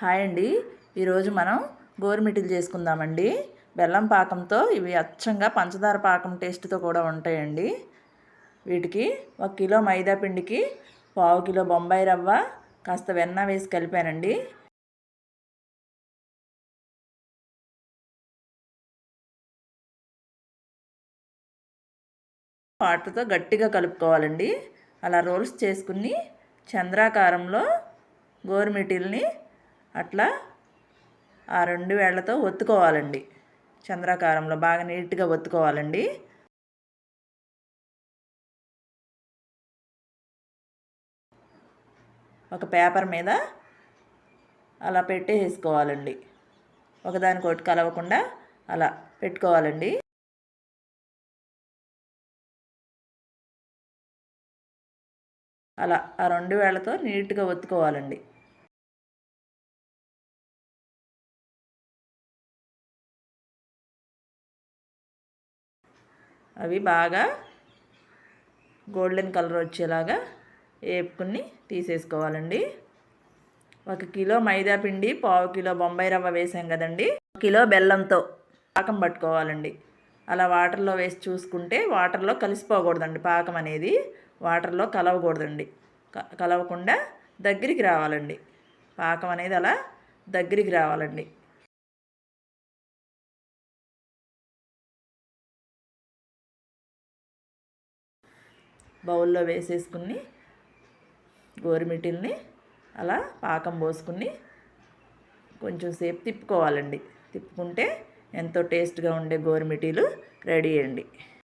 Hi అండి. ఈరోజు మనం గోరుమిటీలు చేసుకుందామండి. బెల్లం పాకంతో ఇవి అచ్చంగా పంచదార పాకం టేస్ట్తో కూడా ఉంటాయండి. వీటికి ఒక కిలో మైదా పిండికి పావు కిలో బొంబాయి రవ్వ కాస్త వెన్న వేసి కలిపానండి. పాటతో గట్టిగా కలుపుకోవాలండి. అలా రోల్స్ చేసుకుని చంద్రాకారంలో గోరుమిటిల్ని అట్లా ఆ రెండు వేళ్ళతో ఒత్తుకోవాలండి. చంద్రాకారంలో బాగా నీట్గా ఒత్తుకోవాలండి. ఒక పేపర్ మీద అలా పెట్టేసుకోవాలండి ఒకదానికొకటి కలవకుండా అలా పెట్టుకోవాలండి. అలా ఆ రెండు వేళ్ళతో నీట్గా ఒత్తుకోవాలండి. అవి బాగా గోల్డెన్ కలర్ వచ్చేలాగా వేపుకుని తీసేసుకోవాలండి. ఒక కిలో మైదా పిండి పావు కిలో బొంబాయి రవ్వ వేసాం కదండి. కిలో బెల్లంతో పాకం పట్టుకోవాలండి. అలా వాటర్లో వేసి చూసుకుంటే వాటర్లో కలిసిపోకూడదండి పాకం అనేది. వాటర్లో కలవకూడదండి. కలవకుండా దగ్గరికి రావాలండి. పాకం అనేది అలా దగ్గరికి రావాలండి. బౌల్లో వేసేసుకుని గోరుమిటీల్ని అలా పాకం పోసుకుని కొంచెం సేపు తిప్పుకోవాలండి. తిప్పుకుంటే ఎంతో టేస్ట్గా ఉండే గోరుమిటీలు రెడీ అండి.